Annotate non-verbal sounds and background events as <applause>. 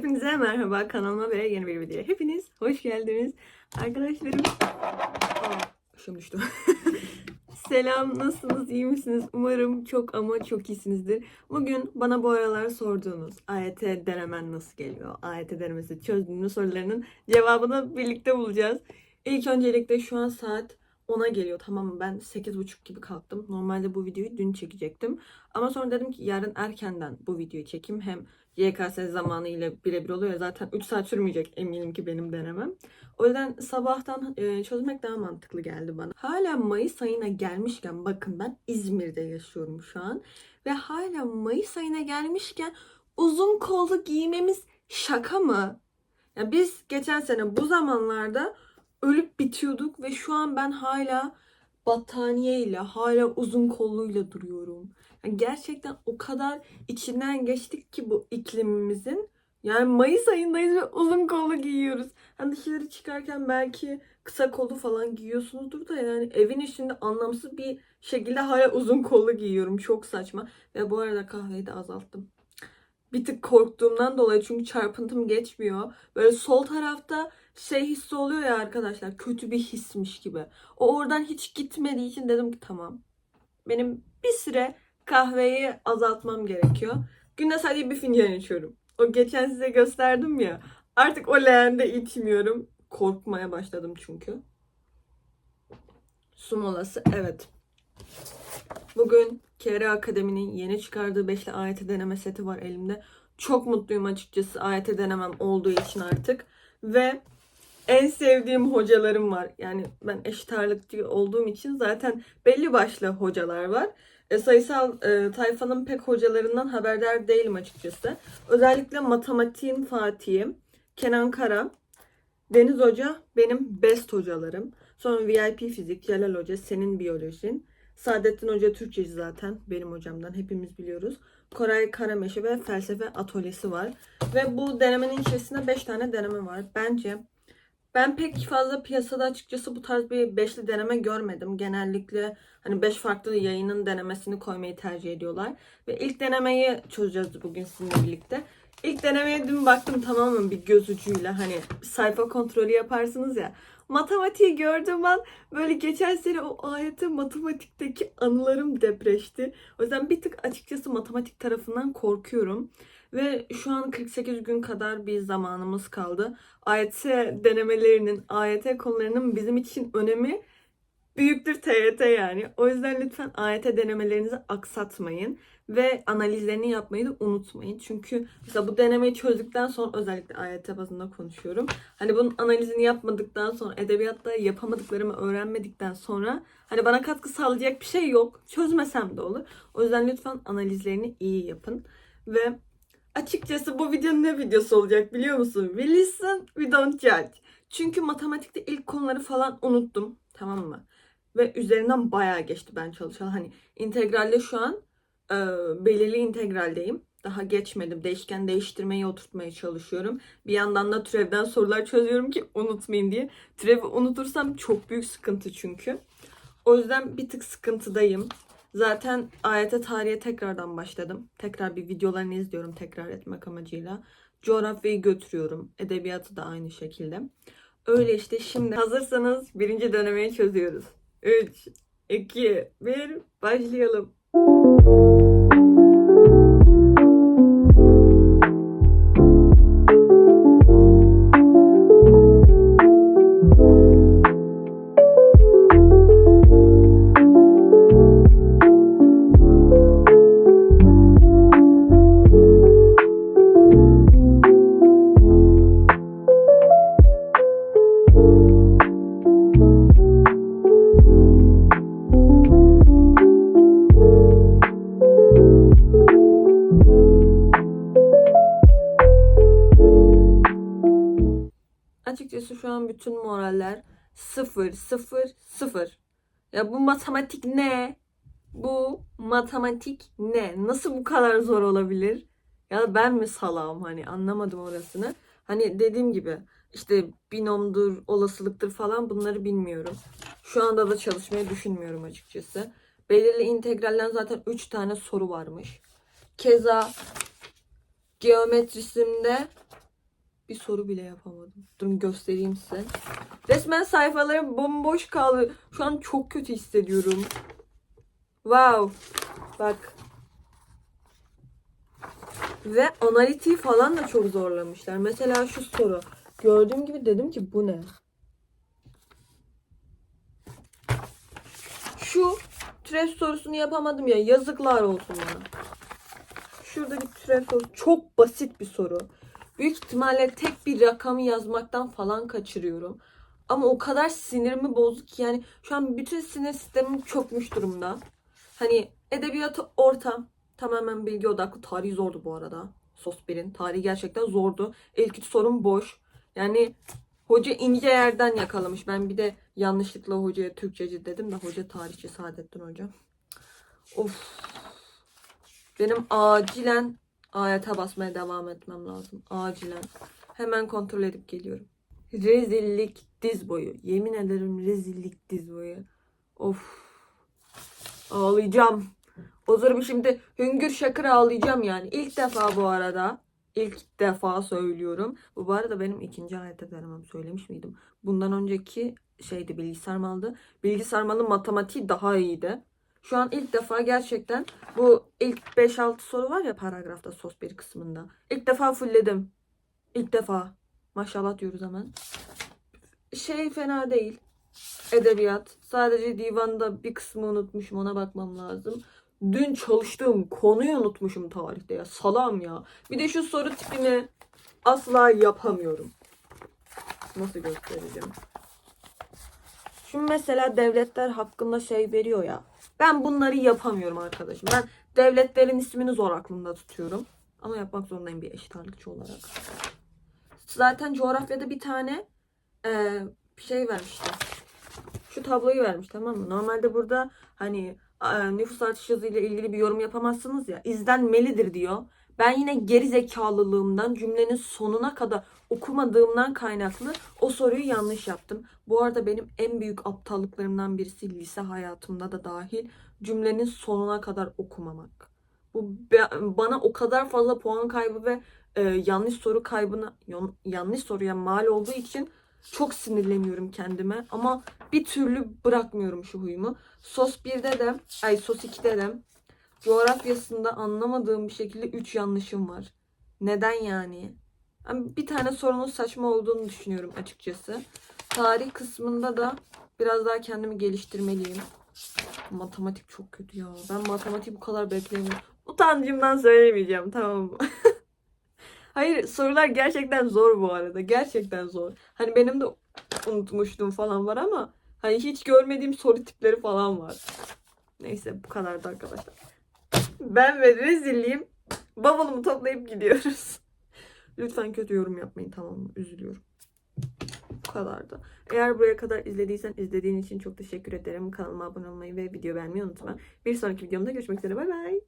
Hepinize merhaba kanalıma ve yeni bir videoya. Hepiniz hoş geldiniz. Arkadaşlarım. Aa, üşüm düştü. <laughs> Selam, nasılsınız, iyi misiniz? Umarım çok ama çok iyisinizdir. Bugün bana bu aralar sorduğunuz AYT denemen nasıl geliyor? AYT denemesi çözdüğünüz sorularının cevabını birlikte bulacağız. İlk öncelikle şu an saat 10'a geliyor tamam mı? Ben 8.30 gibi kalktım. Normalde bu videoyu dün çekecektim. Ama sonra dedim ki yarın erkenden bu videoyu çekeyim. Hem YKS zamanı ile birebir oluyor zaten 3 saat sürmeyecek eminim ki benim denemem. O yüzden sabahtan e, çözmek daha mantıklı geldi bana. Hala Mayıs ayına gelmişken bakın ben İzmir'de yaşıyorum şu an. Ve hala Mayıs ayına gelmişken uzun kollu giymemiz şaka mı? Ya biz geçen sene bu zamanlarda ölüp bitiyorduk ve şu an ben hala battaniyeyle, hala uzun kolluyla duruyorum. Yani gerçekten o kadar içinden geçtik ki bu iklimimizin. Yani Mayıs ayındayız ve uzun kollu giyiyoruz. Hani dışarı çıkarken belki kısa kollu falan giyiyorsunuzdur da yani evin içinde anlamsız bir şekilde hala uzun kollu giyiyorum. Çok saçma. Ve bu arada kahveyi de azalttım. Bir tık korktuğumdan dolayı çünkü çarpıntım geçmiyor. Böyle sol tarafta şey hissi oluyor ya arkadaşlar kötü bir hismiş gibi. O oradan hiç gitmediği için dedim ki tamam. Benim bir süre kahveyi azaltmam gerekiyor. Günde sadece bir fincan içiyorum. O geçen size gösterdim ya. Artık o leğende içmiyorum. Korkmaya başladım çünkü. Su molası evet. Bugün KR Akademi'nin yeni çıkardığı beşli AYT deneme seti var elimde. Çok mutluyum açıkçası AYT denemem olduğu için artık. Ve en sevdiğim hocalarım var. Yani ben eşit ağırlıkçı olduğum için zaten belli başlı hocalar var. E, sayısal e, tayfanın pek hocalarından haberdar değilim açıkçası. Özellikle matematiğin Fatih'i, Kenan Kara, Deniz Hoca benim best hocalarım. Sonra VIP fizik, Celal Hoca, senin biyolojin. Saadettin Hoca Türkçeci zaten benim hocamdan hepimiz biliyoruz. Koray Karameşe ve felsefe atölyesi var. Ve bu denemenin içerisinde 5 tane deneme var. Bence ben pek fazla piyasada açıkçası bu tarz bir beşli deneme görmedim. Genellikle hani 5 farklı yayının denemesini koymayı tercih ediyorlar. Ve ilk denemeyi çözeceğiz bugün sizinle birlikte. İlk denemeye dün baktım tamamen bir göz ucuyla hani sayfa kontrolü yaparsınız ya. Matematiği gördüğüm an böyle geçen sene o ayete matematikteki anılarım depreşti. O yüzden bir tık açıkçası matematik tarafından korkuyorum. Ve şu an 48 gün kadar bir zamanımız kaldı. AYT denemelerinin, AYT konularının bizim için önemi büyüktür TYT yani. O yüzden lütfen AYT denemelerinizi aksatmayın ve analizlerini yapmayı da unutmayın. Çünkü mesela bu denemeyi çözdükten sonra özellikle AYT bazında konuşuyorum. Hani bunun analizini yapmadıktan sonra edebiyatta yapamadıklarımı öğrenmedikten sonra hani bana katkı sağlayacak bir şey yok. Çözmesem de olur. O yüzden lütfen analizlerini iyi yapın. Ve açıkçası bu videonun ne videosu olacak biliyor musun? We listen, we don't judge. Çünkü matematikte ilk konuları falan unuttum. Tamam mı? Ve üzerinden bayağı geçti ben çalışan. Hani integralde şu an e, belirli integraldeyim. Daha geçmedim. Değişken değiştirmeyi oturtmaya çalışıyorum. Bir yandan da türevden sorular çözüyorum ki unutmayın diye. Türevi unutursam çok büyük sıkıntı çünkü. O yüzden bir tık sıkıntıdayım. Zaten ayete tarihe tekrardan başladım. Tekrar bir videolarını izliyorum tekrar etmek amacıyla. Coğrafyayı götürüyorum. Edebiyatı da aynı şekilde. Öyle işte şimdi hazırsanız birinci dönemeyi çözüyoruz. 3, 2, 1 başlayalım. Açıkçası şu an bütün moraller sıfır, sıfır, sıfır. Ya bu matematik ne? Bu matematik ne? Nasıl bu kadar zor olabilir? Ya ben mi salağım hani anlamadım orasını. Hani dediğim gibi işte binomdur, olasılıktır falan bunları bilmiyorum. Şu anda da çalışmayı düşünmüyorum açıkçası. Belirli integralden zaten 3 tane soru varmış. Keza geometrisinde Bir soru bile yapamadım. Durun göstereyim size. Resmen sayfalarım bomboş kaldı. Şu an çok kötü hissediyorum. Wow. Bak. Ve analitiği falan da çok zorlamışlar. Mesela şu soru. Gördüğüm gibi dedim ki bu ne? Şu türev sorusunu yapamadım ya. Yazıklar olsun bana. Şurada bir türev sorusu. Çok basit bir soru. Büyük ihtimalle tek bir rakamı yazmaktan falan kaçırıyorum. Ama o kadar sinirimi bozdu ki yani şu an bütün sinir sistemim çökmüş durumda. Hani edebiyatı orta. Tamamen bilgi odaklı. Tarih zordu bu arada. Sos 1'in. Tarihi gerçekten zordu. İlk sorum boş. Yani hoca ince yerden yakalamış. Ben bir de yanlışlıkla hocaya Türkçeci dedim de hoca tarihçi Saadettin Hoca. Of. Benim acilen ayete basmaya devam etmem lazım. Acilen. Hemen kontrol edip geliyorum. Rezillik diz boyu. Yemin ederim rezillik diz boyu. Of. Ağlayacağım. Ozurum şimdi hüngür şakır ağlayacağım yani. İlk defa bu arada. ilk defa söylüyorum. Bu, bu arada benim ikinci ayette denemem söylemiş miydim? Bundan önceki şeydi bilgi sarmaldı. Bilgi sarmalı matematiği daha iyiydi. Şu an ilk defa gerçekten bu ilk 5-6 soru var ya paragrafta sos bir kısmında. İlk defa fullledim. İlk defa. Maşallah diyoruz hemen. Şey fena değil. Edebiyat. Sadece divanda bir kısmı unutmuşum. Ona bakmam lazım. Dün çalıştığım konuyu unutmuşum tarihte ya. Salam ya. Bir de şu soru tipini asla yapamıyorum. Nasıl göstereceğim? Şimdi mesela devletler hakkında şey veriyor ya. Ben bunları yapamıyorum arkadaşım. Ben devletlerin ismini zor aklımda tutuyorum. Ama yapmak zorundayım bir eşit ağırlıkçı olarak. Zaten coğrafyada bir tane eee, şey vermişti. Şu tabloyu vermiş tamam mı? Normalde burada hani e, nüfus artış hızıyla ilgili bir yorum yapamazsınız ya. İzlenmelidir diyor. Ben yine geri zekalılığımdan cümlenin sonuna kadar okumadığımdan kaynaklı o soruyu yanlış yaptım. Bu arada benim en büyük aptallıklarımdan birisi lise hayatımda da dahil cümlenin sonuna kadar okumamak. Bu bana o kadar fazla puan kaybı ve e, yanlış soru kaybına yanlış soruya mal olduğu için çok sinirleniyorum kendime ama bir türlü bırakmıyorum şu huyumu. Sos 1'de de ay sos 2'de de coğrafyasında anlamadığım bir şekilde 3 yanlışım var. Neden yani? Bir tane sorunun saçma olduğunu düşünüyorum açıkçası. Tarih kısmında da biraz daha kendimi geliştirmeliyim. Matematik çok kötü ya. Ben matematik bu kadar beklemiyorum. Utancımdan söylemeyeceğim tamam mı? <laughs> Hayır sorular gerçekten zor bu arada. Gerçekten zor. Hani benim de unutmuşluğum falan var ama hani hiç görmediğim soru tipleri falan var. Neyse bu kadardı arkadaşlar. Ben ve rezilliğim bavulumu toplayıp gidiyoruz. Lütfen kötü yorum yapmayın tamam mı? Üzülüyorum. Bu kadardı. Eğer buraya kadar izlediysen izlediğin için çok teşekkür ederim. Kanalıma abone olmayı ve video beğenmeyi unutma. Bir sonraki videomda görüşmek üzere. Bay bay.